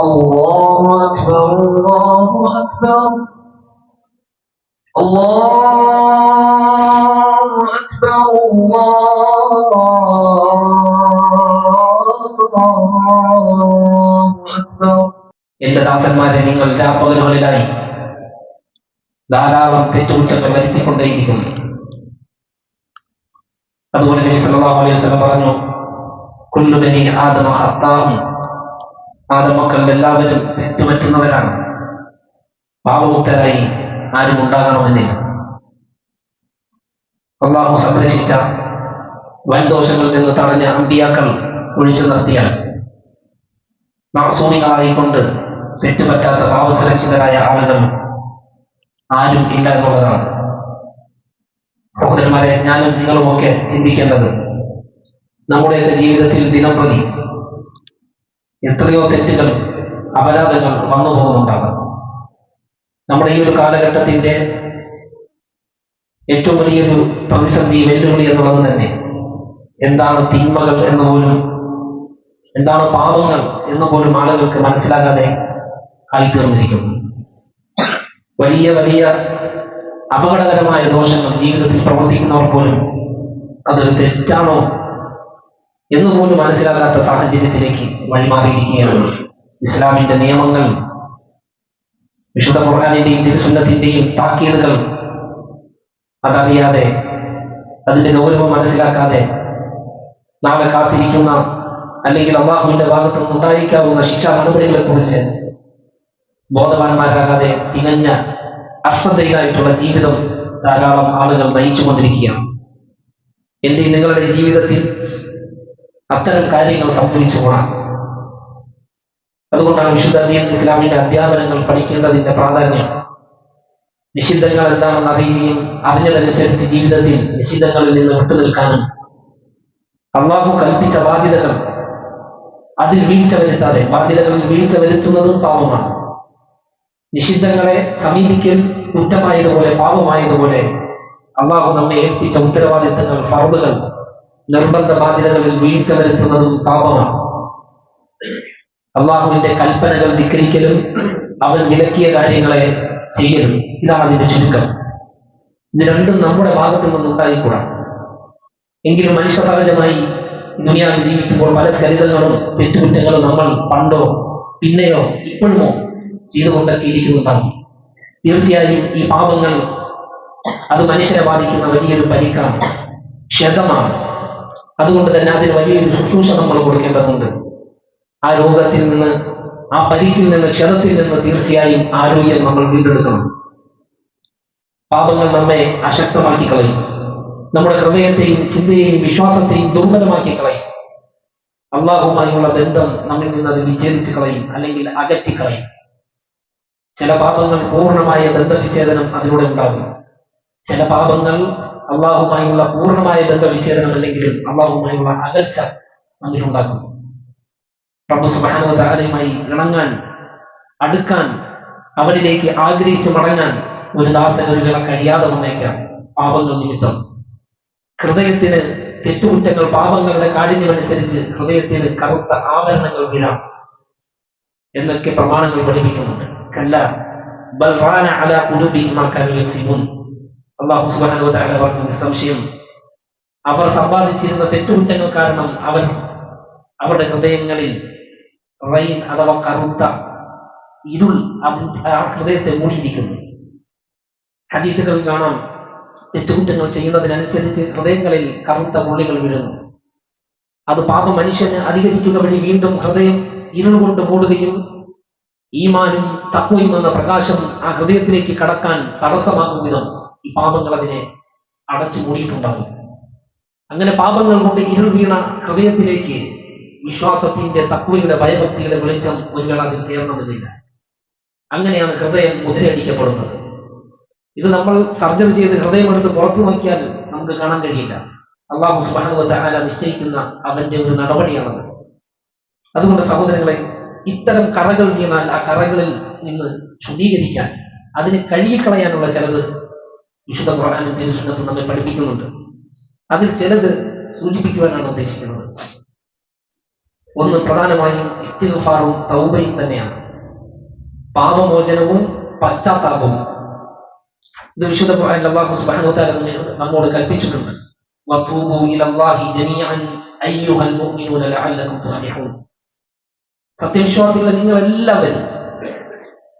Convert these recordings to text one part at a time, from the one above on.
الله أكبر الله أكبر الله أكبر الله أكبر എന്റെ ദാസന്മാരെ നിങ്ങൾ രാപ്പകലുകളിലായി ധാരാളം തെറ്റുകുറ്റങ്ങൾ വരുത്തിക്കൊണ്ടേയിരിക്കുന്നു അതുപോലെ നബി സല്ലല്ലാഹു അലൈഹി വസല്ലം പറഞ്ഞു കുല്ലു ബനി ആദമ ഖത്താഉൻ ആദം മക്കൾ എല്ലാവരും തെറ്റുപറ്റുന്നവരാണ് പാപമുക്തരായി ആരും ഉണ്ടാകണമെന്നില്ല. അള്ളാഹു സംരക്ഷിച്ച വൻദോഷങ്ങളിൽ നിന്ന് തടഞ്ഞ അമ്പിയാക്കൾ ഒഴിച്ചു നിർത്തിയാൽ മാസൂമികളായിക്കൊണ്ട് തെറ്റുപറ്റാത്ത പാപസുരക്ഷിതരായ ആളുകൾ ആരും ഇല്ല എന്നുള്ളതാണ് സഹോദരന്മാരെ ഞാനും നിങ്ങളുമൊക്കെ ചിന്തിക്കേണ്ടത് നമ്മുടെയൊക്കെ ജീവിതത്തിൽ ദിനം പ്രതി എത്രയോ തെറ്റുകൾ അപരാധങ്ങൾ വന്നു പോകുന്നുണ്ടാകാം. നമ്മുടെ ഈ ഒരു കാലഘട്ടത്തിന്റെ ഏറ്റവും വലിയൊരു പ്രതിസന്ധി വെല്ലുവിളി എന്നുള്ളത് തന്നെ എന്താണ് തിന്മകൾ എന്ന് പോലും എന്താണ് പാപങ്ങൾ എന്ന് പോലും ആളുകൾക്ക് മനസ്സിലാകാതെ ആയിത്തീർന്നിരിക്കുന്നു വലിയ വലിയ അപകടകരമായ ദോഷങ്ങൾ ജീവിതത്തിൽ പ്രവർത്തിക്കുന്നവർ പോലും അതൊരു തെറ്റാണോ എന്ന് പോലും മനസ്സിലാകാത്ത സാഹചര്യത്തിലേക്ക് വഴിമാറിയിരിക്കുകയാണ്. ഇസ്ലാമിന്റെ നിയമങ്ങൾ വിശുദ്ധ ഖുർആാനിന്റെയും തിരുസുന്നത്തിന്റെയും താക്കീടുകൾ അതറിയാതെ അതിന്റെ ഗൗരവം മനസ്സിലാക്കാതെ നാളെ കാത്തിരിക്കുന്ന അല്ലെങ്കിൽ അള്ളാഹുവിന്റെ ഭാഗത്ത് നിന്ന് ഉണ്ടായിരിക്കാവുന്ന ശിക്ഷാ നടപടികളെ കുറിച്ച് ബോധവാന്മാരാകാതെ തികഞ്ഞ അശ്രദ്ധയിലായിട്ടുള്ള ജീവിതം ധാരാളം ആളുകൾ നയിച്ചുകൊണ്ടിരിക്കുകയാണ്. എന്റെ നിങ്ങളുടെ ജീവിതത്തിൽ അത്തരം കാര്യങ്ങൾ സംഭവിച്ചു പോകാം അതുകൊണ്ടാണ് വിശുദ്ധ ദീൻ ഇസ്ലാമിന്റെ അധ്യാപനങ്ങൾ പഠിക്കേണ്ടതിന്റെ പ്രാധാന്യം. നിഷിദ്ധങ്ങൾ എന്താണെന്ന് അറിയുകയും അറിഞ്ഞതനുസരിച്ച് ജീവിതത്തിൽ നിഷിദ്ധങ്ങളിൽ നിന്ന് വിട്ടുനിൽക്കാനും അള്ളാഹു കൽപ്പിച്ച ബാധ്യതകൾ അതിൽ വീഴ്ച വരുത്താതെ ബാധ്യതകളിൽ വീഴ്ച വരുത്തുന്നതും പാപമാണ്. നിഷിദ്ധങ്ങളെ സമീപിക്കൽ കുറ്റമായതുപോലെ പാപമായതുപോലെ അള്ളാഹു നമ്മെ ഏൽപ്പിച്ച ഉത്തരവാദിത്തങ്ങൾ ഫർദുകൾ നിർബന്ധ ബാധ്യതകളിൽ വീഴ്ച വരുത്തുന്നതും പാപമാണ്. അള്ളാഹുവിന്റെ കൽപ്പനകൾ ധിക്കരിക്കലും അവൻ വിലക്കിയ കാര്യങ്ങളെ ചെയ്യലും ഇതാണ് അതിന്റെ ചുരുക്കം. ഇത് രണ്ടും നമ്മുടെ ഭാഗത്തു നിന്നുണ്ടായിക്കൂടാ. എങ്കിലും മനുഷ്യ സഹജമായി ദുനിയാവിൽ ജീവിക്കുമ്പോൾ പല ചരിതങ്ങളും തെറ്റുകുറ്റങ്ങളും നമ്മൾ പണ്ടോ പിന്നെയോ ഇപ്പോഴുമോ ചെയ്തുകൊണ്ടൊക്കെ ഇരിക്കുന്നുണ്ടാകും. തീർച്ചയായും ഈ പാപങ്ങൾ അത് മനുഷ്യരെ ബാധിക്കുന്ന വലിയൊരു പരിക്കാണ് ക്ഷതമാണ്. അതുകൊണ്ട് തന്നെ അതിന് വലിയൊരു ശുശ്രൂഷ നമ്മൾ കൊടുക്കേണ്ടതുണ്ട്. ആ രോഗത്തിൽ നിന്ന് ആ പരിക്കിൽ നിന്ന് ക്ഷതത്തിൽ നിന്ന് തീർച്ചയായും ആരോഗ്യം നമ്മൾ വീണ്ടെടുക്കണം. പാപങ്ങൾ നമ്മെ അശക്തമാക്കി കളയും. നമ്മുടെ ഹൃദയത്തെയും ചിന്തയെയും വിശ്വാസത്തെയും ദുർബലമാക്കി കളയും. അള്ളാഹുമായുള്ള ബന്ധം നമ്മിൽ നിന്ന് അത് വിച്ഛേദിച്ച് കളയും അല്ലെങ്കിൽ അകറ്റിക്കളയും ചില പാപങ്ങൾ പൂർണമായ ബന്ധവിച്ഛേദനം അതിലൂടെ ഉണ്ടാകും. ചില പാപങ്ങൾ അള്ളാഹുമായുള്ള പൂർണമായ ബന്ധവിച്ഛേദനം അല്ലെങ്കിലും അള്ളാഹുമായുള്ള അകൽച്ച നമ്മിലുണ്ടാക്കും പ്രഭു സുബാനുമായി ഇണങ്ങാൻ അടുക്കാൻ അവരിലേക്ക് ആഗ്രഹിച്ച് മടങ്ങാൻ ഒരു വിള കഴിയാതെ വന്നേക്കാം. പാപങ്ങൾ നിമിത്തം. ഹൃദയത്തിന് തെറ്റുകുറ്റങ്ങൾ പാപങ്ങളുടെ കാഠിന്യമനുസരിച്ച് ഹൃദയത്തിന് കറുത്ത ആഭരണങ്ങൾ വീഴാം എന്നൊക്കെ പ്രമാണങ്ങൾ പഠിപ്പിക്കുന്നുണ്ട്. കല്ല ബൽറാന അല ഖുലൂബിഹിം മാക്കാൻ കാനൂ യക്സിബൂൻ സുബാനോ സുബ്ഹാനഹു പറഞ്ഞ നിസ്സംശയം അവർ സമ്പാദിച്ചിരുന്ന തെറ്റുകുറ്റങ്ങൾ കാരണം അവർ അവരുടെ ഹൃദയങ്ങളിൽ റൈൻ അഥവാ കറുത്ത ഇരുൾ ആ ഹൃദയത്തെ മൂടിയിരിക്കുന്നു. ഹദീസുകൾ കാണാം തെറ്റുകുറ്റങ്ങൾ ചെയ്യുന്നതിനനുസരിച്ച് ഹൃദയങ്ങളിൽ കറുത്ത പുള്ളികൾ വീഴുന്നു. അത് പാപ മനുഷ്യന് അധികരിക്കുക വഴി വീണ്ടും ഹൃദയം ഇരുൾ കൊണ്ട് മൂടുകയും ഈമാനും തഹ്വയും എന്ന പ്രകാശം ആ ഹൃദയത്തിലേക്ക് കടക്കാൻ തടസ്സമാകും വിധം. ഈ പാപങ്ങൾ അതിനെ അടച്ചു മൂടിയിട്ടുണ്ടാകും. അങ്ങനെ പാപങ്ങൾ കൊണ്ട് ഇരുൾ വീണ ഹൃദയത്തിലേക്ക് വിശ്വാസത്തിന്റെ തക്വയുടെ ഭയഭക്തിയുടെ വെളിച്ചം ഒരിക്കൽ അതിൽ കയറണമെന്നില്ല. അങ്ങനെയാണ് ഹൃദയം മുദ്രയടിക്കപ്പെടുന്നത്. ഇത് നമ്മൾ സർജറി ചെയ്ത് ഹൃദയമെടുത്ത് പുറത്തു നോക്കിയാൽ നമുക്ക് കാണാൻ കഴിയില്ല. അള്ളാഹു സുബാനുവല നിശ്ചയിക്കുന്ന അവന്റെ ഒരു നടപടിയാണത്. അതുകൊണ്ട് സഹോദരങ്ങളെ ഇത്തരം കറകൾ വീണാൽ ആ കറകളിൽ നിന്ന് ശുദ്ധീകരിക്കാൻ അതിന് കഴുകിക്കളയാനുള്ള ചിലത് വിശുദ്ധ ഖുറാനും തിരുസുന്നത്തും നമ്മെ പഠിപ്പിക്കുന്നുണ്ട്. അതിൽ ചിലത് സൂചിപ്പിക്കുവാനാണ് ഉദ്ദേശിക്കുന്നത്. ഒന്ന് പ്രധാനമായും ഇസ്തിഫാറും തൗബയും തന്നെയാണ്. പാപമോചനവും പശ്ചാത്താപവും. ഇത് വിശുദ്ധ ഖുർആൻ അള്ളാഹു സുബ്ഹാനഹു നമ്മോട് കൽപ്പിച്ചിട്ടുണ്ട്. വതൂബു ഇലല്ലാഹി ജമീഅൻ അയ്യുഹൽ മുഅ്മിനൂന ലഅല്ലകും തുഫ്ലിഹൂൻ സത്യവിശ്വാസികളെ നിങ്ങൾ എല്ലാവരും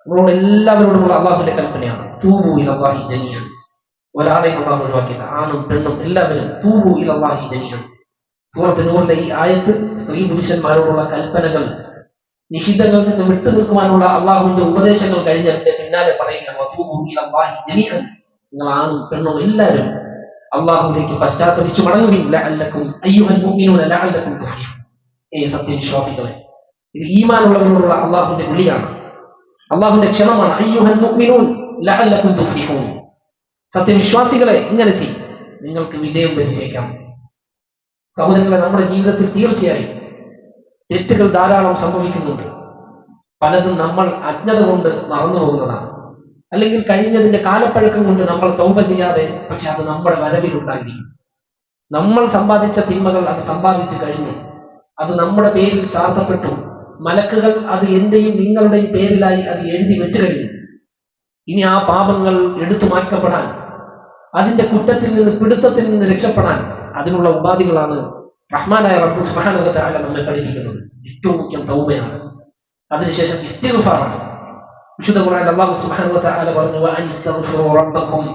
നമ്മളോട് എല്ലാവരോടുമുള്ള അള്ളാഹുവിന്റെ കൽപ്പനയാണ്. തൂബു ഇലല്ലാഹി ജമീഅൻ. ഒരാളെയും അള്ളാഹു ഒഴിവാക്കില്ല ആണും പെണ്ണും എല്ലാവരും തൂബു ഇലല്ലാഹി ജമീഅൻ. സൂറത്ത് നൂറിലെ ഈ ആയത്ത് സ്ത്രീ പുരുഷന്മാരോടുള്ള കൽപ്പനകൾ നിഷിദ്ധങ്ങളിൽ നിന്ന് വിട്ടു നിൽക്കുവാനുള്ള അള്ളാഹുവിന്റെ ഉപദേശങ്ങൾ കഴിഞ്ഞതിന്റെ പിന്നാലെ പറയുക വതൂബു ഇലല്ലാഹി ജമീഅൻ. നിങ്ങൾ ആണും പെണ്ണും എല്ലാവരും അള്ളാഹുവിലേക്ക് പശ്ചാത്തപിച്ചു മടങ്ങുകയും ലഅല്ലക്കും അയ്യുഹൽ മുഅ്മിനൂന ലഅല്ലക്കും തുഫ്ലിഹൂൻ. ഏ സത്യവിശ്വാസികളെ ഇത് ഈമാനുള്ളവരോടുള്ള അള്ളാഹുവിന്റെ വിളിയാണ്. അള്ളാഹുവിന്റെ ക്ഷണമാണ് അയ്യുഹൽ മുഅ്മിനൂൻ ലഅല്ലക്കും തുഫ്ലിഹൂൻ. സത്യവിശ്വാസികളെ ഇങ്ങനെ ചെയ്യും. നിങ്ങൾക്ക് വിജയം വരിച്ചേക്കാം സഹോദരങ്ങളെ നമ്മുടെ ജീവിതത്തിൽ തീർച്ചയായും തെറ്റുകൾ ധാരാളം സംഭവിക്കുന്നുണ്ട്. പലതും നമ്മൾ അജ്ഞത കൊണ്ട് മറന്നു പോകുന്നതാണ്. അല്ലെങ്കിൽ കഴിഞ്ഞതിന്റെ കാലപ്പഴക്കം കൊണ്ട് നമ്മൾ തൊമ്പ ചെയ്യാതെ പക്ഷെ അത് നമ്മുടെ വരവിലുണ്ടാക്കി നമ്മൾ സമ്പാദിച്ച തിന്മകൾ അത് സമ്പാദിച്ചു കഴിഞ്ഞു. അത് നമ്മുടെ പേരിൽ ചാർത്തപ്പെട്ടു. മലക്കുകൾ അത് എന്റെയും നിങ്ങളുടെയും പേരിലായി അത് എഴുതി വെച്ചു കഴിഞ്ഞു. ഇനി ആ പാപങ്ങൾ എടുത്തു മാറ്റപ്പെടാൻ അതിന്റെ കുറ്റത്തിൽ നിന്ന് പിടുത്തത്തിൽ നിന്ന് രക്ഷപ്പെടാൻ അതിനുള്ള ഉപാധികളാണ് റഹ്മാനായ റബ്ബു സുബാനകത്താല നമ്മെ പഠിപ്പിക്കുന്നത്. ഏറ്റവും മുഖ്യം തൗമയാണ് അതിനുശേഷം ഇസ്തിഗുഫാറാണ്. വിശുദ്ധ ഖുർആൻ അള്ളാഹു സുബാനകത്താല പറഞ്ഞു റബ്ബക്കും.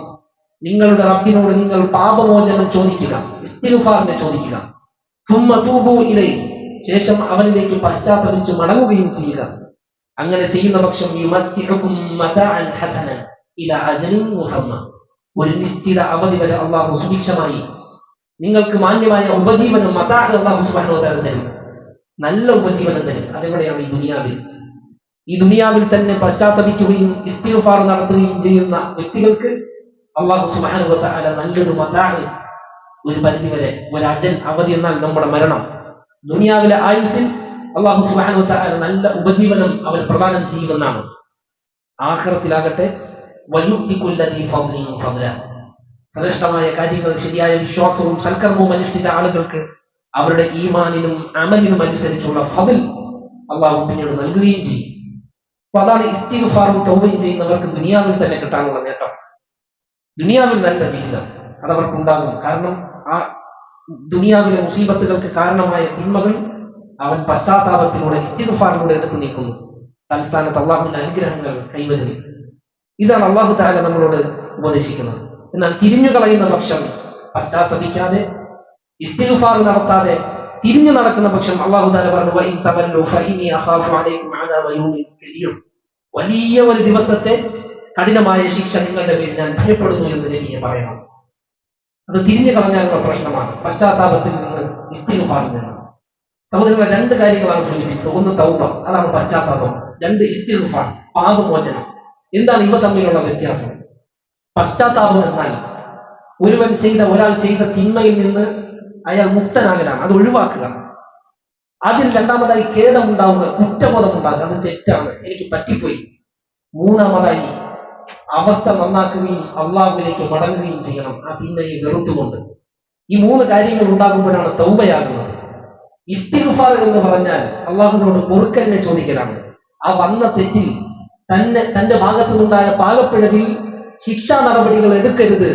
നിങ്ങളുടെ റബ്ബിനോട് നിങ്ങൾ പാപമോചനം ചോദിക്കുക ഇസ്തിഗുഫാറിനെ ചോദിക്കുക. തുമ്മ തൂബു ഇലൈ ശേഷം അവനിലേക്ക് പശ്ചാത്തപിച്ച് മടങ്ങുകയും ചെയ്യുക. അങ്ങനെ ചെയ്യുന്ന പക്ഷം ഒരു നിശ്ചിത അവധി വരെ അള്ളാഹു സുഭിക്ഷമായി. നിങ്ങൾക്ക് മാന്യമായ ഉപജീവനം മതാ അള്ളാഹു സുബ്ഹാനഹു വതആല തരും. നല്ല ഉപജീവനം തരും. അതെവിടെയാണ് ഈ ദുനിയാവിൽ? ഈ ദുനിയാവിൽ തന്നെ പശ്ചാത്തപിക്കുകയും ഇസ്തിഫാർ നടത്തുകയും ചെയ്യുന്ന വ്യക്തികൾക്ക് അള്ളാഹു സുബ്ഹാനഹു വതആല നല്ലൊരു മതാ ഒരു പരിധി വരെ ഒരു അജൻ അവധി എന്നാൽ നമ്മുടെ മരണം. ദുനിയാവിലെ ആയുസിൽ അള്ളാഹു സുബ്ഹാനഹു വതആല നല്ല ഉപജീവനം അവൻ പ്രദാനം ചെയ്യുമെന്നാണ്. ആഹ്റത്തിലാകട്ടെ ശ്രേഷ്ഠമായ കാര്യങ്ങൾ ശരിയായ വിശ്വാസവും സൽക്കർമ്മവും അനുഷ്ഠിച്ച ആളുകൾക്ക് അവരുടെ ഈമാനിനും അമലിനും അനുസരിച്ചുള്ള ഫതിൽ അള്ളാഹു പിന്നീട് നൽകുകയും ചെയ്യും. അപ്പൊ അതാണ് ഇസ്തിഗ്ഫാറും തൗബയും ചെയ്യുന്നവർക്ക് ദുനിയാവിൽ തന്നെ കിട്ടാനുള്ള നേട്ടം. ദുനിയാവിൽ നല്ല ജീവിതം അതവർക്കുണ്ടാകും. കാരണം ആ ദുനിയാവിലെ മുസീബത്തുകൾക്ക് കാരണമായ തിന്മകൾ അവൻ പശ്ചാത്താപത്തിലൂടെ ഇസ്തിഫാറിലൂടെ എടുത്തു നീക്കുന്നു. തലസ്ഥാനത്ത് അള്ളാഹുവിന്റെ അനുഗ്രഹങ്ങൾ കൈവരുന്നു. ഇതാണ് അള്ളാഹു താല നമ്മളോട് ഉപദേശിക്കുന്നത്. എന്നാൽ തിരിഞ്ഞു കളയുന്ന പക്ഷം പശ്ചാത്തപിക്കാതെ ഇസ്തിഫാർ നടത്താതെ തിരിഞ്ഞു നടക്കുന്ന പക്ഷം അള്ളാഹു താല പറഞ്ഞു. വലിയ ഒരു ദിവസത്തെ കഠിനമായ ശിക്ഷ നിങ്ങളുടെ പേരിൽ ഞാൻ ഭയപ്പെടുന്നു എന്ന് നബിയെ പറയണം. അത് തിരിഞ്ഞു കളഞ്ഞാലുള്ള പ്രശ്നമാണ്. പശ്ചാത്താപത്തിൽ നിന്ന് ഇസ്തിഫാറിൽ നിന്ന്. സഹോദരങ്ങളെ രണ്ട് കാര്യങ്ങളാണ് സൂചിപ്പിച്ചത്. ഒന്ന് തൗബ അതാണ് പശ്ചാത്താപം. രണ്ട് ഇസ്തിഫാൻ പാപമോചനം. എന്താണ് ഇവ തമ്മിലുള്ള വ്യത്യാസം? പശ്ചാത്താപം എന്നാൽ ഒരുവൻ ചെയ്ത ഒരാൾ ചെയ്ത തിന്മയിൽ നിന്ന് അയാൾ മുക്തനാകലാണ് അത് ഒഴിവാക്കുക. അതിൽ രണ്ടാമതായി ഖേദം ഖേദമുണ്ടാവുക കുറ്റബോധം ഉണ്ടാകുക അത് തെറ്റാണ്. എനിക്ക് പറ്റിപ്പോയി. മൂന്നാമതായി അവസ്ഥ നന്നാക്കുകയും അള്ളാഹുവിലേക്ക് മടങ്ങുകയും ചെയ്യണം ആ തിന്മയെ വെറുത്തുകൊണ്ട്. ഈ മൂന്ന് കാര്യങ്ങൾ ഉണ്ടാകുമ്പോഴാണ് തൗബയാകുന്നത്. ഇസ്തിഗ്ഫാർ എന്ന് പറഞ്ഞാൽ അള്ളാഹുവിനോട് പൊറുക്കലിനെ ചോദിക്കലാണ്. ആ വന്ന തെറ്റിൽ തന്നെ തന്റെ ഭാഗത്തു നിന്നുണ്ടായ പാകപ്പിഴവിൽ ശിക്ഷാ നടപടികൾ എടുക്കരുത്.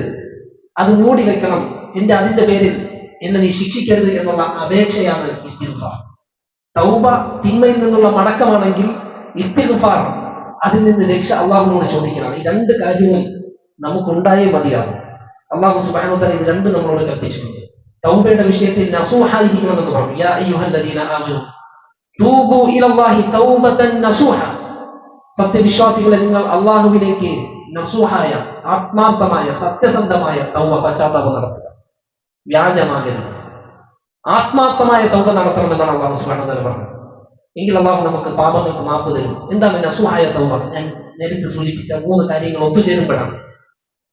അത് മൂടി വെക്കണം. എന്റെ അതിന്റെ പേരിൽ എന്നെ നീ ശിക്ഷിക്കരുത് എന്നുള്ള അപേക്ഷയാണ് ഇസ്തിഗ്ഫാർ. തൗബ തിന്മയിൽ നിന്നുള്ള മടക്കമാണെങ്കിൽ ഇസ്തിഗ്ഫാർ അതിൽ നിന്ന് രക്ഷ അള്ളാഹുവിനോട് ചോദിക്കണം. ഈ രണ്ട് കാര്യവും നമുക്കുണ്ടായേ മതിയാവും. അള്ളാഹു വതആല ഇത് രണ്ടും നമ്മളോട് കൽപ്പിച്ചിട്ടുണ്ട്. തൗബയുടെ വിഷയത്തിൽ നസൂഹായിരിക്കണമെന്ന് പറഞ്ഞു. യാ അയ്യുഹല്ലദീന തൗബതൻ നസൂഹ. സത്യവിശ്വാസികളെ നിങ്ങൾ അള്ളാഹുവിലേക്ക് നസൂഹായ ആത്മാർത്ഥമായ സത്യസന്ധമായ തൗബ പശ്ചാത്താപം നടത്തുക. വ്യാജമാകരുത്. ആത്മാർത്ഥമായ തൗബ നടത്തണമെന്നാണ് അള്ളാഹു വതആല പറഞ്ഞത്. എങ്കിൽ അള്ളാഹു നമുക്ക് പാപങ്ങൾക്ക് മാപ്പ് തരും. എന്താണ് നസൂഹായ തൗബ? ഞാൻ നേരത്തെ സൂചിപ്പിച്ച മൂന്ന് കാര്യങ്ങൾ ഒത്തുചേരുമ്പോഴാണ്.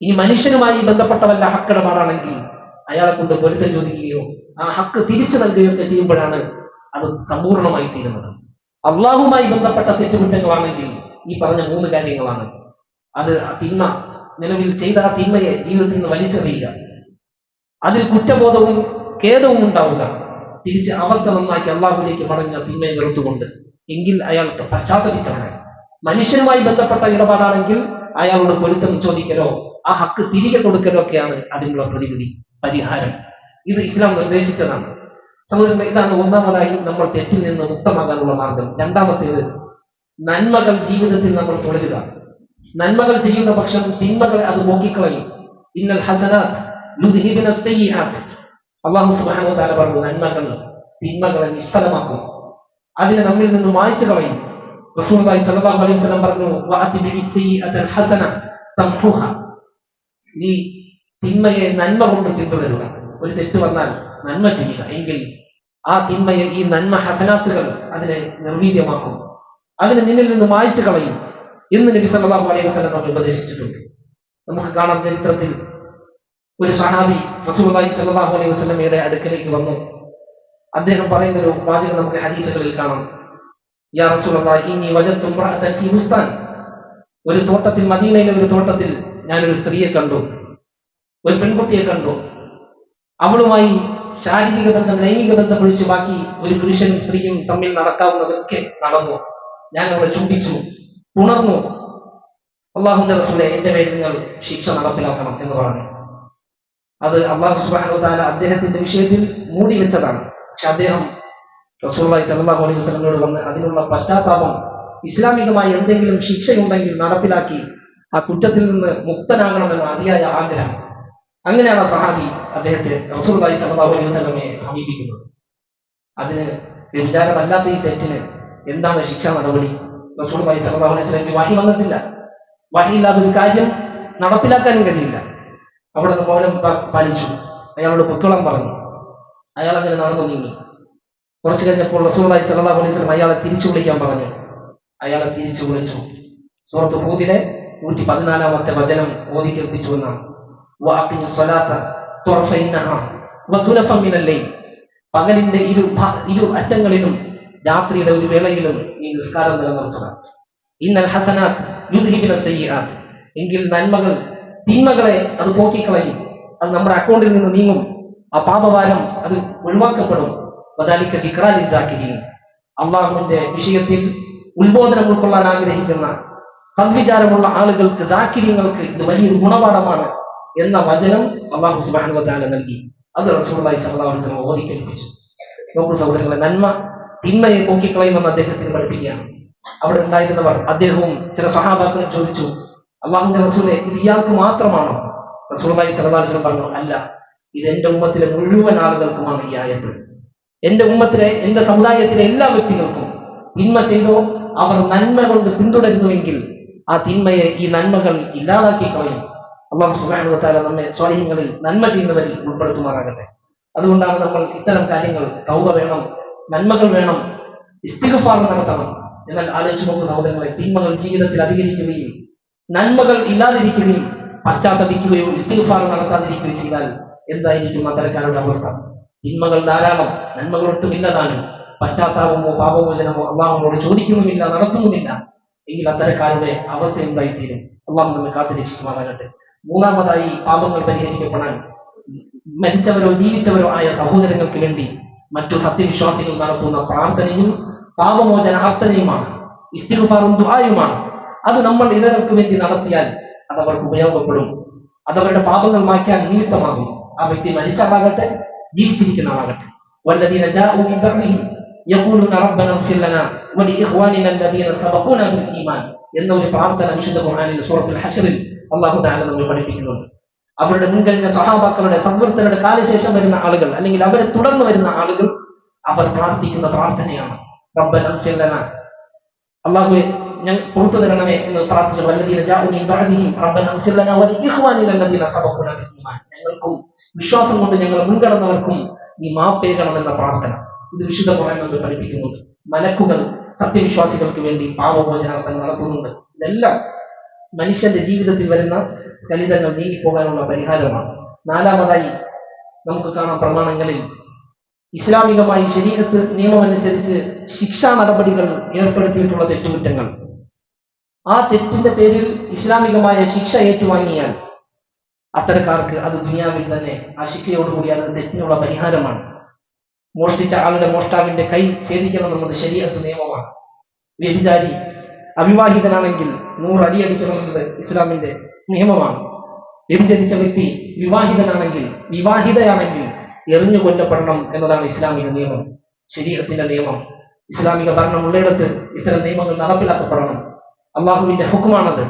ഇനി മനുഷ്യനുമായി ബന്ധപ്പെട്ടവല്ല വല്ല ഹക്കിടപാടാണെങ്കിൽ അയാളെ കൊണ്ട് പൊരുത്തം ചോദിക്കുകയോ ആ ഹക്ക് തിരിച്ചു നൽകുകയോ ഒക്കെ ചെയ്യുമ്പോഴാണ് അത് സമ്പൂർണമായി തീരുന്നത്. അള്ളാഹുമായി ബന്ധപ്പെട്ട തെറ്റുകുറ്റങ്ങളാണെങ്കിൽ ഈ പറഞ്ഞ മൂന്ന് കാര്യങ്ങളാണ്. അത് തിന്മ നിലവിൽ ചെയ്ത ആ തിന്മയെ ജീവിതത്തിൽ നിന്ന് വലിച്ചെറിയുക അതിൽ കുറ്റബോധവും ഖേദവും ഉണ്ടാവുക. തിരിച്ച് അവസ്ഥ നന്നാക്കി അള്ളാഹുലേക്ക് മടങ്ങുക തിന്മയെ വെറുത്തുകൊണ്ട്. എങ്കിൽ അയാൾ പശ്ചാത്തലിച്ചാണ് മനുഷ്യനുമായി ബന്ധപ്പെട്ട ഇടപാടാണെങ്കിൽ അയാളോട് പൊരുത്തം ചോദിക്കലോ ആ ഹക്ക് തിരികെ കൊടുക്കലോ ഒക്കെയാണ് അതിനുള്ള പ്രതിവിധി. പരിഹാരം. ഇത് ഇസ്ലാം നിർദ്ദേശിച്ചതാണ്. സഹോദരങ്ങൾ ഇതാണ് ഒന്നാമതായി നമ്മൾ തെറ്റിൽ നിന്ന് മുക്തമാകാനുള്ള മാർഗം. രണ്ടാമത്തേത് നന്മകൾ ജീവിതത്തിൽ നമ്മൾ തുടരുക. നന്മകൾ ചെയ്യുന്ന പക്ഷം തിന്മകളെ അത് നോക്കിക്കളയും. ഇന്നൽ ഹസനാത്ത് അള്ളാഹു സുബാനോ താര പറഞ്ഞു നന്മകൾ തിന്മകളെ നിഷ്ഫലമാക്കും. അതിനെ നമ്മിൽ നിന്ന് മായ്ച്ചു കളയും. സ്വല്ലല്ലാഹു അലൈഹി വസല്ലം പറഞ്ഞു നീ തിന്മയെ നന്മ കൊണ്ട് പിന്തുടരുക ഒരു തെറ്റ് വന്നാൽ നന്മ ചെയ്യുക. എങ്കിൽ ആ തിന്മയെ ഈ നന്മ ഹസനാത്തുകൾ അതിനെ നിർവീര്യമാക്കും. അതിനെ നിന്നിൽ നിന്ന് മായ്ച്ചു കളയും. എന്ന് നബി സല്ലല്ലാഹു അലൈഹി വസല്ലം നമ്മൾ ഉപദേശിച്ചിട്ടുണ്ട്. നമുക്ക് കാണാം ചരിത്രത്തിൽ ഒരു സഹാബി റസൂലുള്ളാഹി സല്ലല്ലാഹു അലൈഹി വസല്ലമയുടെ അടുക്കലേക്ക് വന്നു. അദ്ദേഹം പറയുന്ന ഒരു വാചകം നമുക്ക് ഹദീസുകളിൽ കാണാം. യാ റസൂലുള്ളാഹി ഇന്നി ബുസ്താൻ. ഒരു തോട്ടത്തിൽ മദീനയിലെ ഒരു തോട്ടത്തിൽ ഞാനൊരു സ്ത്രീയെ കണ്ടു. ഒരു പെൺകുട്ടിയെ കണ്ടു. അവളുമായി ശാരീരിക ബന്ധം ലൈംഗിക ബന്ധം ഒഴിച്ച് ബാക്കി ഒരു പുരുഷനും സ്ത്രീയും തമ്മിൽ നടക്കാവുന്നതൊക്കെ നടന്നു. ഞാൻ അവളെ ചുംബിച്ചു. ഉണർന്നു. അള്ളാഹുന്റെ റസൂലെ എന്റെ മേൽ നിങ്ങൾ ശിക്ഷ നടപ്പിലാക്കണം എന്ന് പറഞ്ഞു. അത് അള്ളാഹു വതആല അദ്ദേഹത്തിന്റെ വിഷയത്തിൽ മൂടി വെച്ചതാണ്. പക്ഷെ അദ്ദേഹം റസൂലുള്ളാഹി സ്വല്ലല്ലാഹു അലൈഹി വസ്ലമിനോട് വന്ന് അതിനുള്ള പശ്ചാത്താപം ഇസ്ലാമികമായി എന്തെങ്കിലും ശിക്ഷയുണ്ടെങ്കിൽ നടപ്പിലാക്കി ആ കുറ്റത്തിൽ നിന്ന് മുക്തനാകണമെന്ന അതിയായ ആഗ്രഹം. അങ്ങനെയാണ് സഹാബി അദ്ദേഹത്തെ റസൂർബായി സ്വല്ലല്ലാഹു അലൈഹി വസല്ലമയെ സമീപിക്കുന്നത്. അതിന് വ്യഭിചാരമല്ലാത്ത ഈ തെറ്റിന് എന്താണ് ശിക്ഷാ നടപടി? റസൂർബായി സ്വല്ലല്ലാഹു അലൈഹി വസല്ലമയ്ക്ക് വാഹി വന്നിട്ടില്ല. വാഹിയില്ലാത്ത ഒരു കാര്യം നടപ്പിലാക്കാനും കഴിയില്ല. അവിടെ നിന്ന് മൗനം പാലിച്ചു. അയാളോട് പൊക്കളം പറഞ്ഞു. അയാൾ അങ്ങനെ നടന്നു നീങ്ങി. കുറച്ചു കഴിഞ്ഞപ്പോൾ റസൂർബായി സ്വല്ലല്ലാഹു അലൈഹി വസല്ലം അയാളെ തിരിച്ചു വിളിക്കാൻ പറഞ്ഞു. അയാളെ തിരിച്ചു വിളിച്ചു. സുഹൃത്ത് ഹൂദിലെ നൂറ്റി പതിനാലാമത്തെ വചനം ഓതി കേൾപ്പിച്ചു എന്നാണ്. വഅഖിമി സ്വലാത്ത തുറഫൈ നഹാർ വസുലഫം മിനൽ ലൈൽ പകലിന്റെ ഇരു ഇരു അറ്റങ്ങളിലും രാത്രിയുടെ ഒരു വേളയിലും ഈ നിസ്കാരം നിലനിർത്തുക. ഇന്നൽ ഹസനാത്ത് യുദ്ധിപിന സയ്യിആത്ത് എങ്കിൽ നന്മകൾ തിന്മകളെ അത് പോക്കിക്കളയും. അത് നമ്മുടെ അക്കൗണ്ടിൽ നിന്ന് നീങ്ങും. ആ പാപഭാരം അത് ഒഴിവാക്കപ്പെടും. വദാലിക്ക ദിക്റാലിൽ ദാക്കിരീൻ. അള്ളാഹുവിന്റെ വിഷയത്തിൽ ഉത്ബോധനം ഉൾക്കൊള്ളാൻ ആഗ്രഹിക്കുന്ന സദ്വിചാരമുള്ള ആളുകൾക്ക് ദാക്കിര്യങ്ങൾക്ക് ഇത് വലിയൊരു ഗുണപാഠമാണ്. എന്ന വചനം അള്ളാഹു സുബാനുവദാന നൽകി. അത് അലൈഹി വസല്ലം ഓതി കേൾപ്പിച്ചു. നോക്കൂ സഹോദരങ്ങളെ നന്മ തിന്മയെ പോക്കിക്കളയുമെന്ന് അദ്ദേഹത്തിന് പഠിപ്പിക്കുകയാണ്. അവിടെ ഉണ്ടായിരുന്നവർ അദ്ദേഹവും ചില സഹാബാക്കൾ ചോദിച്ചു അള്ളാഹുന്റെ റസൂലെ ഇത് ഇയാൾക്ക് മാത്രമാണോ? അലൈഹി വസല്ലം പറഞ്ഞു അല്ല ഇത് എന്റെ ഉമ്മത്തിലെ മുഴുവൻ ആളുകൾക്കുമാണ് ഈ ആയത്ത്. എന്റെ ഉമ്മത്തിലെ എന്റെ സമുദായത്തിലെ എല്ലാ വ്യക്തികൾക്കും തിന്മ ചെയ്തോ അവർ നന്മ കൊണ്ട് പിന്തുടരുന്നുവെങ്കിൽ ആ തിന്മയെ ഈ നന്മകൾ ഇല്ലാതാക്കി കളയും അള്ളാഹു സുബ്ഹാനഹു വതആല നമ്മെ സ്വാധീനങ്ങളിൽ നന്മ ചെയ്യുന്നവരിൽ ഉൾപ്പെടുത്തുമാറാകട്ടെ. അതുകൊണ്ടാണ് നമ്മൾ ഇത്തരം കാര്യങ്ങൾ തൗബ വേണം നന്മകൾ വേണം ഇസ്തിഗ്ഫാർ നടത്തണം എന്നാൽ ആലോചിച്ച് നോക്കുന്ന സഹോദരങ്ങളെ തിന്മകൾ ജീവിതത്തിൽ അധികരിക്കുകയും നന്മകൾ ഇല്ലാതിരിക്കുകയും പശ്ചാത്തപിക്കുകയോ ഇസ്തിഗ്ഫാർ നടത്താതിരിക്കുകയോ ചെയ്താൽ എന്തായിരിക്കും അത്തരക്കാരുടെ അവസ്ഥ? തിന്മകൾ ധാരാളം നന്മകൾ ഒട്ടുമില്ലതാനും പശ്ചാത്താപമോ പാപമോചനമോ അള്ളാഹുനോട് ചോദിക്കുന്നുമില്ല നടത്തുന്നുമില്ല. എങ്കിൽ അത്തരക്കാരുടെ അവസ്ഥ എന്തായിത്തീരും? അള്ളാഹു നമ്മെ കാത്തുരക്ഷിക്കുമാറാകട്ടെ. മൂന്നാമതായി പാപങ്ങൾ പരിഹരിക്കപ്പെടാൻ മരിച്ചവരോ ജീവിച്ചവരോ ആയ സഹോദരങ്ങൾക്ക് വേണ്ടി മറ്റു സത്യവിശ്വാസികൾ നടത്തുന്ന പ്രാർത്ഥനയും പാപമോചനാർത്ഥനയുമാണ് ഇസ്തിഗ്ഫാറും ദുആയുമാണ് അത് നമ്മൾ ഇതരർക്ക് വേണ്ടി നടത്തിയാൽ അത് അവർക്ക് ഉപയോഗപ്പെടും അത് അവരുടെ പാപങ്ങൾ മായ്ക്കാൻ നിമിത്തമാകും ആ വ്യക്തി മരിച്ചതാകട്ടെ ജീവിച്ചിരിക്കുന്ന ആളാകട്ടെ والذين جاءوا من بعدهم يقولون ربنا اغفر لنا ولإخواننا الذين سبقونا بالإيمان എന്ന ഒരു പ്രാർത്ഥന വിശുദ്ധ ഖുർആനിൽ സൂറത്തുൽ ഹഷറിൽ അള്ളാഹു താല നമ്മൾ പഠിപ്പിക്കുന്നുണ്ട്. അവരുടെ മുൻകഴിഞ്ഞ സഹാബാക്കളുടെ സംവൃത്തരുടെ കാലശേഷം വരുന്ന ആളുകൾ അല്ലെങ്കിൽ അവരെ തുടർന്ന് വരുന്ന ആളുകൾ അവർ പ്രാർത്ഥിക്കുന്ന പ്രാർത്ഥനയാണ്. റബ്ബൻ അള്ളാഹുവെ ഞാൻ പുറത്തു തരണമേ എന്ന് പ്രാർത്ഥിച്ചു ഞങ്ങൾക്കും വിശ്വാസം കൊണ്ട് ഞങ്ങൾ മുൻകടന്നവർക്കും നീ മാപ്പേകണമെന്ന പ്രാർത്ഥന ഇത് വിശുദ്ധ ഖുറാൻ നമ്മൾ പഠിപ്പിക്കുന്നുണ്ട്. മലക്കുകൾ സത്യവിശ്വാസികൾക്ക് വേണ്ടി പാപമോചനാർത്ഥം നടത്തുന്നുണ്ട്. ഇതെല്ലാം മനുഷ്യന്റെ ജീവിതത്തിൽ വരുന്ന സ്കലിതങ്ങൾ നീങ്ങിപ്പോകാനുള്ള പരിഹാരമാണ്. നാലാമതായി നമുക്ക് കാണാം പ്രമാണങ്ങളിൽ ഇസ്ലാമികമായി ശരീരത്ത് നിയമമനുസരിച്ച് ശിക്ഷാ നടപടികൾ ഏർപ്പെടുത്തിയിട്ടുള്ള തെറ്റുകുറ്റങ്ങൾ. ആ തെറ്റിന്റെ പേരിൽ ഇസ്ലാമികമായ ശിക്ഷ ഏറ്റുവാങ്ങിയാൽ അത്തരക്കാർക്ക് അത് ദുനിയാവിൽ തന്നെ ആ ശിക്ഷയോടുകൂടി അത് തെറ്റിനുള്ള പരിഹാരമാണ്. മോഷ്ടിച്ച ആളുടെ മോഷ്ടാവിന്റെ കൈ ഛേദിക്കണം എന്നത് ശരീരത്ത് നിയമമാണ്. വ്യഭിചാരി അവിവാഹിതനാണെങ്കിൽ നൂറ് എന്നത് ഇസ്ലാമിന്റെ നിയമമാണ്. വ്യഭിചരിച്ച വ്യക്തി വിവാഹിതനാണെങ്കിൽ വിവാഹിതയാണെങ്കിൽ എറിഞ്ഞു കൊല്ലപ്പെടണം എന്നതാണ് ഇസ്ലാമിക നിയമം. ശരീരത്തിന്റെ നിയമം. ഇസ്ലാമിക ഭരണം ഉള്ളിടത്ത് ഇത്തരം നിയമങ്ങൾ നടപ്പിലാക്കപ്പെടണം. അള്ളാഹുവിന്റെ ഹുക്കുമാണത്.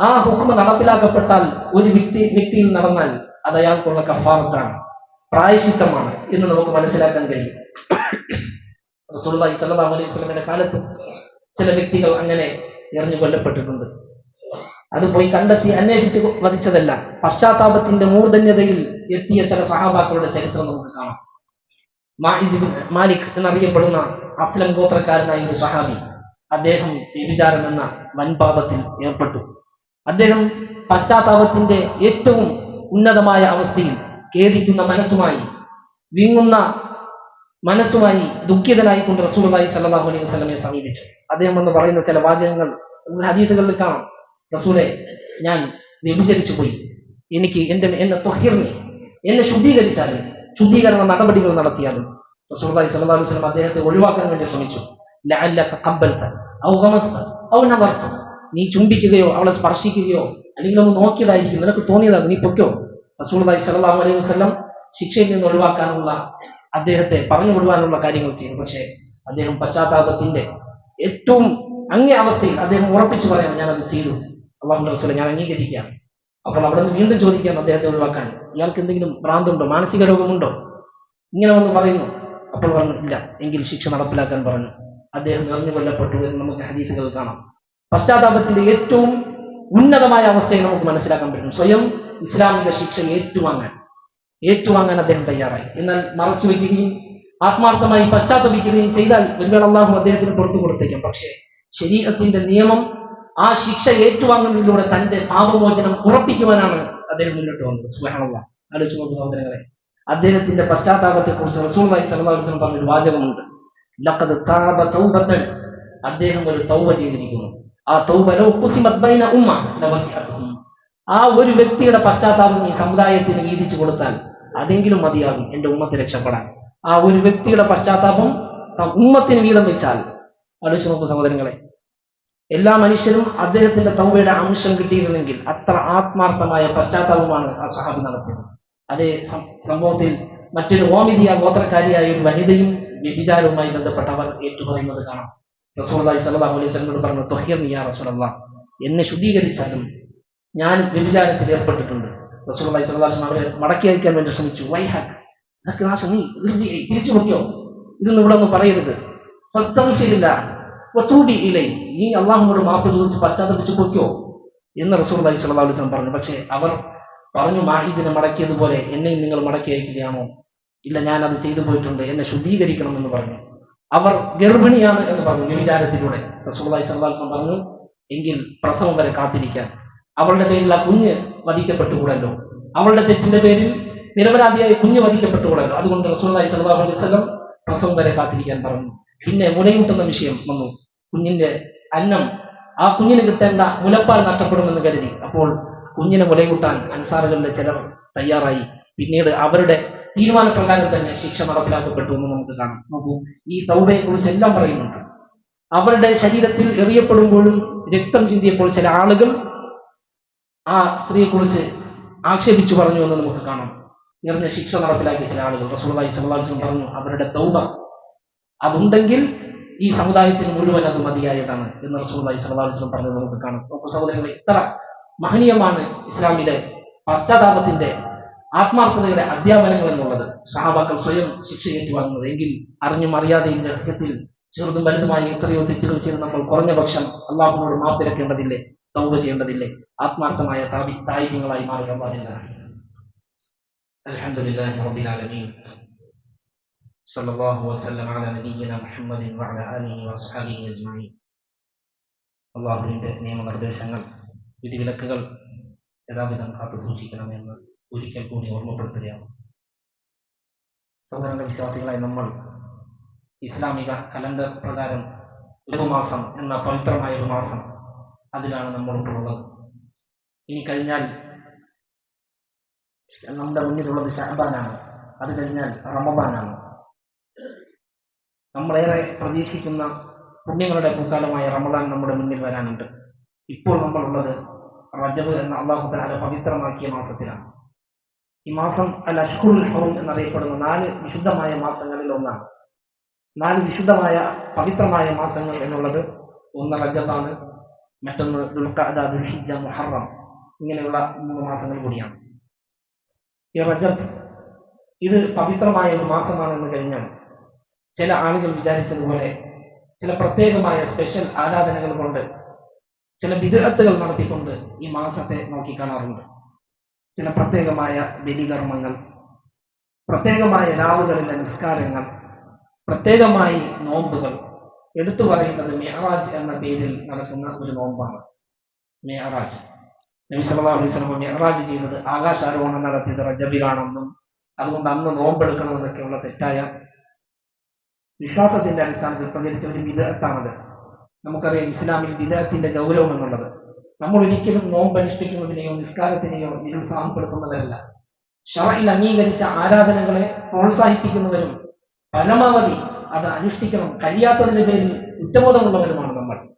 ആ ഹുക്കുമ നടപ്പിലാക്കപ്പെട്ടാൽ ഒരു വ്യക്തി വ്യക്തിയിൽ നടന്നാൽ അത് അയാൾക്കുള്ള കഫാറത്താണ് പ്രായശിത്തമാണ് എന്ന് നമുക്ക് മനസ്സിലാക്കാൻ കഴിയും. അലൈഹി സ്വലമിന്റെ കാലത്ത് ചില വ്യക്തികൾ അങ്ങനെ എറിഞ്ഞു കൊല്ലപ്പെട്ടിട്ടുണ്ട്. അത് പോയി കണ്ടെത്തി അന്വേഷിച്ച് വധിച്ചതല്ല. പശ്ചാത്താപത്തിന്റെ മൂർധന്യതയിൽ എത്തിയ ചില സഹാബാക്കളുടെ ചരിത്രം നമുക്ക് കാണാം. മാലിക് എന്നറിയപ്പെടുന്ന അസ്ലം ഗോത്രക്കാരനായ ഒരു സഹാബി അദ്ദേഹം വ്യഭിചാരം എന്ന വൻപാപത്തിൽ ഏർപ്പെട്ടു. അദ്ദേഹം പശ്ചാത്താപത്തിന്റെ ഏറ്റവും ഉന്നതമായ അവസ്ഥയിൽ ഖേദിക്കുന്ന മനസ്സുമായി വീങ്ങുന്ന മനസ്സുമായി ദുഃഖിതനായിക്കൊണ്ട് റസൂലുള്ളാഹി സല്ലാഹു അലൈഹി വസ്ലമെ സമീപിച്ചു. അദ്ദേഹം എന്ന് പറയുന്ന ചില വാചകങ്ങൾ ഹദീസുകളിൽ കാണാം. റസൂലെ ഞാൻ വ്യഭിചരിച്ചു പോയി. എനിക്ക് എന്റെ എന്നെ തൊഹിർന്നി എന്നെ ശുദ്ധീകരിച്ചാൽ ശുദ്ധീകരണ നടപടികൾ നടത്തിയാലും റസൂലുള്ളാഹി സ്വല്ലല്ലാഹു അലൈഹി വസല്ലം അദ്ദേഹത്തെ ഒഴിവാക്കാൻ വേണ്ടി ശ്രമിച്ചു. നീ ചുംബിക്കുകയോ അവളെ സ്പർശിക്കുകയോ അല്ലെങ്കിൽ ഒന്ന് നോക്കിയതായിരിക്കും. നിനക്ക് തോന്നിയതാണ് നീ പൊക്കോ റസൂലുള്ളാഹി സല്ലാഹു അലൈഹി വസ്ലം ശിക്ഷയിൽ നിന്ന് ഒഴിവാക്കാനുള്ള അദ്ദേഹത്തെ പറഞ്ഞു വിടുവാനുള്ള കാര്യങ്ങൾ ചെയ്യും പക്ഷേ അദ്ദേഹം പശ്ചാത്താപത്തിന്റെ ഏറ്റവും അങ്ങേ അവസ്ഥയിൽ അദ്ദേഹം ഉറപ്പിച്ചു പറയാൻ ഞാൻ അത് ചെയ്തു. അള്ളാഹു ഞാൻ അംഗീകരിക്കുകയാണ്. അപ്പോൾ അവിടെ നിന്ന് വീണ്ടും ചോദിക്കാൻ അദ്ദേഹത്തെ ഒഴിവാക്കാൻ. ഇയാൾക്ക് എന്തെങ്കിലും ഭ്രാന്തുണ്ടോ? മാനസിക രോഗമുണ്ടോ? ഇങ്ങനെ വന്ന് പറയുന്നു. അപ്പോൾ പറഞ്ഞു ഇല്ല എങ്കിൽ ശിക്ഷ നടപ്പിലാക്കാൻ പറഞ്ഞു. അദ്ദേഹം എറിഞ്ഞു കൊല്ലപ്പെട്ടു എന്ന് നമുക്ക് ഹദീസുകൾ കാണാം. പശ്ചാത്താപത്തിന്റെ ഏറ്റവും ഉന്നതമായ അവസ്ഥയെ നമുക്ക് മനസ്സിലാക്കാൻ പറ്റും. സ്വയം ഇസ്ലാമിക ശിക്ഷ ഏറ്റുവാങ്ങാൻ. ഏറ്റുവാങ്ങാൻ അദ്ദേഹം തയ്യാറായി. എന്നാൽ മറച്ചു വയ്ക്കുകയും ആത്മാർത്ഥമായി പശ്ചാത്തപിക്കുകയും ചെയ്താൽ വലിയ അള്ളാഹു അദ്ദേഹത്തിന് പുറത്തു കൊടുത്തേക്കും. പക്ഷേ ശരീരത്തിന്റെ നിയമം ആ ശിക്ഷ ഏറ്റുവാങ്ങുന്നതിലൂടെ തന്റെ പാപമോചനം ഉറപ്പിക്കുവാനാണ് അദ്ദേഹം മുന്നോട്ട് വന്നത്. സുഹാനുള്ള ആലോചിച്ച് നോക്കൂ സഹോദരങ്ങളെ. അദ്ദേഹത്തിന്റെ പശ്ചാത്താപത്തെ കുറിച്ച് റസൂൽ സലഹുലിസ്ലം പറഞ്ഞൊരു വാചകമുണ്ട്. അദ്ദേഹം ഒരു തൗബ ചെയ്തിരിക്കുന്നു. ആ തൗബ ലോ ബൈന ഉമ്മ ലവസിഅത്തുഹും. ആ ഒരു വ്യക്തിയുടെ പശ്ചാത്താപം ഈ സമുദായത്തിന് വീതിച്ചു കൊടുത്താൽ അതെങ്കിലും മതിയാകും എന്റെ ഉമ്മത്ത് രക്ഷപ്പെടാൻ. ആ ഒരു വ്യക്തിയുടെ പശ്ചാത്താപം ഉമ്മത്തിന് വീതം വെച്ചാൽ അടിച്ചു നോക്കും സഹോദരങ്ങളെ എല്ലാ മനുഷ്യരും അദ്ദേഹത്തിന്റെ തൗബയുടെ അംശം കിട്ടിയിരുന്നെങ്കിൽ അത്ര ആത്മാർത്ഥമായ പശ്ചാത്താപമാണ് ആ സഹാബി നടത്തിയത്. അതേ സംഭവത്തിൽ മറ്റൊരു ഓമിതിയ ഗോത്രക്കാരിയായ ഒരു വനിതയും വ്യഭിചാരവുമായി ബന്ധപ്പെട്ട് അവർ ഏറ്റുപറയുന്നത് കാണാം. റസൂർലായി സലഹ് അലൈഹി സ്വലമോട് പറഞ്ഞു തൊഹിർ നിയാ റസൂലല്ല എന്നെ ശുദ്ധീകരിച്ചാലും ഞാൻ വ്യഭിചാരത്തിൽ ഏർപ്പെട്ടിട്ടുണ്ട്. റസൂർലായി സല്ലാഹു അവരെ മടക്കി അയക്കാൻ വേണ്ടി ശ്രമിച്ചു. വൈഹാക്ക് ഇതൊക്കെ നീ തിരിച്ച് നോക്കിയോ ഇതൊന്നും ഇവിടെ ഒന്നും പറയരുത്. ഇലൈ നീ അള്ളാഹുനോട് മാപ്പ് ചോദിച്ച് പശ്ചാത്തലിച്ചു പൊയ്ക്കോ എന്ന് റസൂൽ അലൈഹി അലൈഹി വസല്ലം പറഞ്ഞു. പക്ഷേ അവർ പറഞ്ഞു മാഹിസിനെ മടക്കിയതുപോലെ എന്നെയും നിങ്ങൾ മടക്കി അയക്കുകയാണോ? ഇല്ല ഞാൻ അത് ചെയ്തു പോയിട്ടുണ്ട്. എന്നെ ശുദ്ധീകരിക്കണം എന്ന് പറഞ്ഞു. അവർ ഗർഭിണിയാണ് എന്ന് പറഞ്ഞു വ്യഭിചാരത്തിലൂടെ. റസൂൽ അലൈഹി അലൈഹി വസല്ലം പറഞ്ഞു എങ്കിൽ പ്രസവം വരെ കാത്തിരിക്കാൻ അവളുടെ പേരിൽ ആ കുഞ്ഞ് വധിക്കപ്പെട്ടുകൂടല്ലോ. അവളുടെ തെറ്റിന്റെ പേരിൽ നിരപരാധിയായ കുഞ്ഞ് വധിക്കപ്പെട്ടുകൂടല്ലോ. അതുകൊണ്ട് റസൂലി സലാഹു അലൈഹി സ്വലം പ്രസവം വരെ കാത്തിരിക്കാൻ പറഞ്ഞു. പിന്നെ മുലയൂട്ടുന്ന വിഷയം വന്നു. കുഞ്ഞിന്റെ അന്നം ആ കുഞ്ഞിന് കിട്ടേണ്ട മുലപ്പാൽ നഷ്ടപ്പെടുമെന്ന് കരുതി. അപ്പോൾ കുഞ്ഞിനെ മുലയൂട്ടാൻ അൻസാറുകളിലെ ചിലർ തയ്യാറായി. പിന്നീട് അവരുടെ തീരുമാനപ്രകാരം തന്നെ ശിക്ഷ നടപ്പിലാക്കപ്പെട്ടു എന്ന് നമുക്ക് കാണാം. നോക്കൂ ഈ തൗബയെ കുറിച്ച് എല്ലാം പറയുന്നുണ്ട്. അവരുടെ ശരീരത്തിൽ എറിയപ്പെടുമ്പോഴും രക്തം ചിന്തിയപ്പോൾ ചില ആളുകൾ ആ സ്ത്രീയെ കുറിച്ച് ആക്ഷേപിച്ചു പറഞ്ഞു എന്ന് നമുക്ക് കാണാം. നിറഞ്ഞ ശിക്ഷ നടപ്പിലാക്കിയ ചില ആളുകൾ അലൈഹി വസല്ലം പറഞ്ഞു അവരുടെ തൗബ അതുണ്ടെങ്കിൽ ഈ സമുദായത്തിന് മുഴുവൻ അത് മതിയായതാണ് എന്ന് അലൈഹി വസല്ലം പറഞ്ഞത് നമുക്ക് കാണാം. അപ്പൊ സഹോദരങ്ങൾ ഇത്ര മഹനീയമാണ് ഇസ്ലാമിലെ പശ്ചാത്താപത്തിന്റെ ആത്മാർത്ഥതയുടെ അധ്യാപനങ്ങൾ എന്നുള്ളത്. സഹാബാക്കൾ സ്വയം ശിക്ഷ ഏറ്റുവാങ്ങുന്നത്. എങ്കിൽ അറിഞ്ഞും അറിയാതെയും രഹസ്യത്തിൽ ചെറുതും വലുതുമായി എത്രയോ തെറ്റുകൾ ചെയ്ത് നമ്മൾ കുറഞ്ഞ പക്ഷം അള്ളാഹുനോട് മാപ്പിരക്കേണ്ടതില്ലേ തൗബ ചെയ്യേണ്ടതില്ലേ ആത്മാർത്ഥമായ താപി തായികങ്ങളായി മാറുക പാടില്ല അൽഹംദുലില്ലാഹി റബ്ബിൽ ആലമീൻ صلى الله وسلم على نبينا محمد وعلى آله وأصحابه أجمعين അള്ളാഹുവിന്റെ നിയമനിർദ്ദേശങ്ങൾ വിധിവിലക്കുകൾ യഥാവിധം കാത്തു സൂക്ഷിക്കണമെന്ന് ഒരിക്കൽ കൂടി ഓർമ്മപ്പെടുത്തുകയാണ് സഹോദരന്റെ വിശ്വാസികളായി നമ്മൾ ഇസ്ലാമിക കലണ്ടർ പ്രകാരം ഒരു മാസം എന്ന പവിത്രമായ ഒരു മാസം അതിലാണ് നമ്മളിപ്പോഴുള്ളത് ഇനി കഴിഞ്ഞാൽ നമ്മുടെ മുന്നിലുള്ളത് ശാബാനാണ് അത് കഴിഞ്ഞാൽ റമബാനാണ് നമ്മളേറെ പ്രതീക്ഷിക്കുന്ന പുണ്യങ്ങളുടെ പൂക്കാലമായ റമദാൻ നമ്മുടെ മുന്നിൽ വരാനുണ്ട്. ഇപ്പോൾ നമ്മളുള്ളത് റജബ് എന്ന അള്ളാഹു താല പവിത്രമാക്കിയ മാസത്തിലാണ്. ഈ മാസം അൽ അഷ്കുറുൽ ഹൗം എന്നറിയപ്പെടുന്ന നാല് വിശുദ്ധമായ മാസങ്ങളിൽ ഒന്നാണ്. നാല് വിശുദ്ധമായ പവിത്രമായ മാസങ്ങൾ എന്നുള്ളത് ഒന്ന് റജബാണ് മറ്റൊന്ന് ദുൽഖഅദ മുഹറം ഇങ്ങനെയുള്ള മൂന്ന് മാസങ്ങൾ കൂടിയാണ്. ഈ റജബ് ഇത് പവിത്രമായ ഒരു മാസമാണെന്ന് കഴിഞ്ഞാൽ ചില ആളുകൾ വിചാരിച്ചതുപോലെ ചില പ്രത്യേകമായ സ്പെഷ്യൽ ആരാധനകൾ കൊണ്ട് ചില വിദഗ്ധകൾ നടത്തിക്കൊണ്ട് ഈ മാസത്തെ നോക്കിക്കാണാറുണ്ട് ചില പ്രത്യേകമായ ബലികർമ്മങ്ങൾ പ്രത്യേകമായ രാവുകളിലെ നിസ്കാരങ്ങൾ പ്രത്യേകമായി നോമ്പുകൾ എടുത്തു പറയുന്നത് മെഹറാജ് എന്ന പേരിൽ നടക്കുന്ന ഒരു നോമ്പാണ്. മെഹറാജ്. നബി സല്ലല്ലാഹു അലൈഹി വസല്ലം മെഹറാജ് ആകാശാരോഹണം നടത്തിയത് റജബിലാണെന്നും അതുകൊണ്ട് അന്ന് നോമ്പെടുക്കണമെന്നൊക്കെയുള്ള തെറ്റായ വിശ്വാസത്തിന്റെ അടിസ്ഥാനത്തിൽ പ്രചരിച്ച ഒരു വിദഗ്ധാണത് നമുക്കറിയാം ഇസ്ലാമിൽ വിദഗ്ധത്തിന്റെ ഗൗരവം എന്നുള്ളത് നമ്മൾ ഒരിക്കലും നോമ്പ് അനുഷ്ഠിക്കുന്നതിനെയോ നിസ്കാരത്തിനെയോ നിരുത്സാഹപ്പെടുത്തുന്നതല്ല ഷറയിൽ അംഗീകരിച്ച ആരാധനകളെ പ്രോത്സാഹിപ്പിക്കുന്നവരും പരമാവധി അത് അനുഷ്ഠിക്കണം. കഴിയാത്തതിന്റെ പേരിൽ കുറ്റബോധമുള്ളവരുമാണ് നമ്മൾ.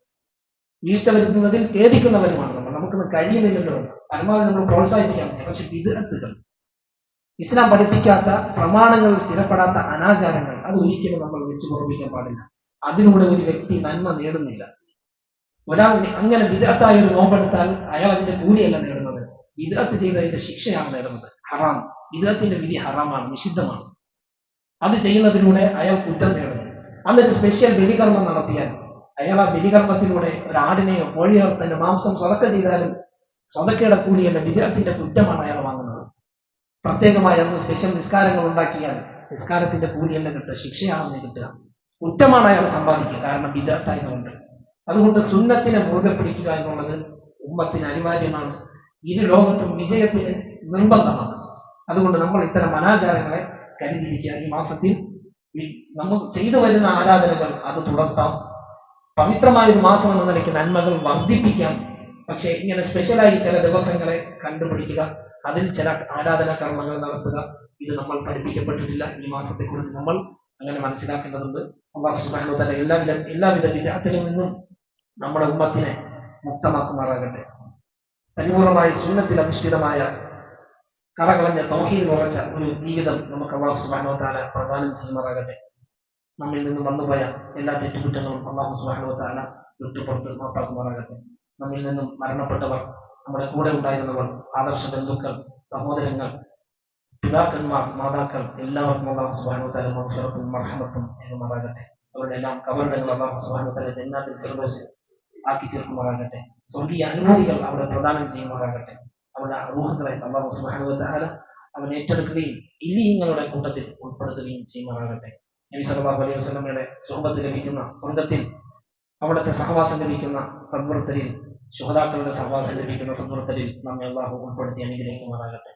വീഴ്ച വരുത്തുന്നതിൽ ഖേദിക്കുന്നവരുമാണ് നമ്മൾ. നമുക്കൊന്ന് കഴിയുന്നില്ലല്ലോ. പരമാവധി നമ്മൾ പ്രോത്സാഹിപ്പിക്കാൻ പക്ഷെ വിദഗ്ധകൾ ഇസ്ലാം പഠിപ്പിക്കാത്ത പ്രമാണങ്ങൾ സ്ഥിരപ്പെടാത്ത അനാചാരങ്ങൾ അത് ഒരിക്കലും നമ്മൾ വെച്ചു പുറപ്പിക്കാൻ പാടില്ല. അതിലൂടെ ഒരു വ്യക്തി നന്മ നേടുന്നില്ല. ഒരാൾ അങ്ങനെ വിദഗ്ധായ ഒരു നോമ്പെടുത്താൽ അയാൾ അതിന്റെ കൂലിയല്ല നേടുന്നത്. വിദഗ്ധ ചെയ്തതിന്റെ ശിക്ഷയാണ് നേടുന്നത്. ഹറാം. വിദഗ്ധത്തിന്റെ വിധി ഹറാമാണ് നിഷിദ്ധമാണ്. അത് ചെയ്യുന്നതിലൂടെ അയാൾ കുറ്റം നേടുന്നു. അന്നൊരു സ്പെഷ്യൽ ബലികർമ്മം നടത്തിയാൽ അയാൾ ആ ബലികർമ്മത്തിലൂടെ ഒരു ആടിനെയോ കോഴിയോ തന്നെ മാംസം സ്വതക്ക ചെയ്താലും സ്വതക്കയുടെ കൂലിയല്ല വിഗ്രഹത്തിന്റെ കുറ്റമാണ് അയാൾ വാങ്ങുന്നത്. പ്രത്യേകമായി അന്ന് സ്പെഷ്യൽ നിസ്കാരങ്ങൾ ഉണ്ടാക്കിയാൽ നിസ്കാരത്തിന്റെ കൂലിയല്ല കിട്ടുക ശിക്ഷയാണെന്ന് കിട്ടുക. കുറ്റമാണ് അയാൾ സമ്പാദിക്കുക കാരണം വിദഗ്ധായതുകൊണ്ട് അതുകൊണ്ട് സുന്നത്തിനെ മുറുകെ പിടിക്കുക എന്നുള്ളത് ഉമ്മത്തിന് അനിവാര്യമാണ്. ഇരു ലോകത്തും വിജയത്തിന് നിർബന്ധമാണ്. അതുകൊണ്ട് നമ്മൾ ഇത്തരം അനാചാരങ്ങളെ കരുതിയിരിക്കുക ഈ മാസത്തിൽ. നമ്മൾ ചെയ്തു വരുന്ന ആരാധനകൾ അത് തുടർത്താം പവിത്രമായ ഒരു മാസം എന്ന നിലയ്ക്ക് നന്മകൾ വർദ്ധിപ്പിക്കാം. പക്ഷേ ഇങ്ങനെ സ്പെഷ്യലായി ചില ദിവസങ്ങളെ കണ്ടുപിടിക്കുക അതിൽ ചില ആരാധന കർമ്മങ്ങൾ നടത്തുക ഇത് നമ്മൾ പഠിപ്പിക്കപ്പെട്ടിട്ടില്ല. ഈ മാസത്തെക്കുറിച്ച് നമ്മൾ അങ്ങനെ മനസ്സിലാക്കേണ്ടതുണ്ട്. അള്ളാഹു തആല എല്ലാവിധ എല്ലാവിധ വിദഗ്ധത്തിൽ നിന്നും നമ്മുടെ ഉമ്മത്തിനെ മുക്തമാക്കുമാറാകട്ടെ. പരിപൂർണമായ സുന്നത്തിൽ അധിഷ്ഠിതമായ കറകളഞ്ഞ തൗഹീദ് ഉറച്ച ഒരു ജീവിതം നമുക്ക് അള്ളാഹു തആല പ്രദാനം ചെയ്യുമാറാകട്ടെ. നമ്മിൽ നിന്നും വന്നുപോയ എല്ലാ തെറ്റുകുറ്റങ്ങളും അള്ളാഹു തആല വിട്ടുപുറത്ത് മാപ്പാക്കുമാറാകട്ടെ നമ്മിൽ നിന്നും മരണപ്പെട്ടവർ നമ്മുടെ കൂടെ ഉണ്ടായിരുന്നവർ ആദർശ ബന്ധുക്കൾ സഹോദരങ്ങൾ പിതാക്കന്മാർ മാതാക്കൾ എല്ലാവർക്കും അള്ളാഹു തആല മഗ്ഫിറത്തും മർഹമത്തും എന്നുമാറാകട്ടെ അവരുടെ എല്ലാം കബറിടങ്ങൾ അള്ളാഹു തആല ജന്നാത്തിൽ ഫിർദൗസിൽ ആക്കി തീർക്കുമാറാകട്ടെ സ്വർഗീയ അനുഭൂതികൾ അവിടെ പ്രദാനം ചെയ്യുമാറാകട്ടെ. അവരുടെ റൂഹുകളെ അള്ളാഹു തആല അവൻ ഏറ്റെടുക്കുകയും ഇലിയങ്ങളുടെ കൂട്ടത്തിൽ ഉൾപ്പെടുത്തുകയും ചെയ്യുമാറാകട്ടെ. നബി സല്ലല്ലാഹു അലൈഹി വസല്ലമയുടെ സുഹബത്ത് ലഭിക്കുന്ന സ്വർഗത്തിൽ അവിടുത്തെ സഹവാസം ലഭിക്കുന്ന സദ്വൃത്തരിൽ ശുഹതാക്കളുടെ സഹവാസം ലഭിക്കുന്ന സദ്വൃത്തരിൽ നമ്മെ അള്ളാഹു ഉൾപ്പെടുത്തി അനുഗ്രഹിക്കുമാറാകട്ടെ.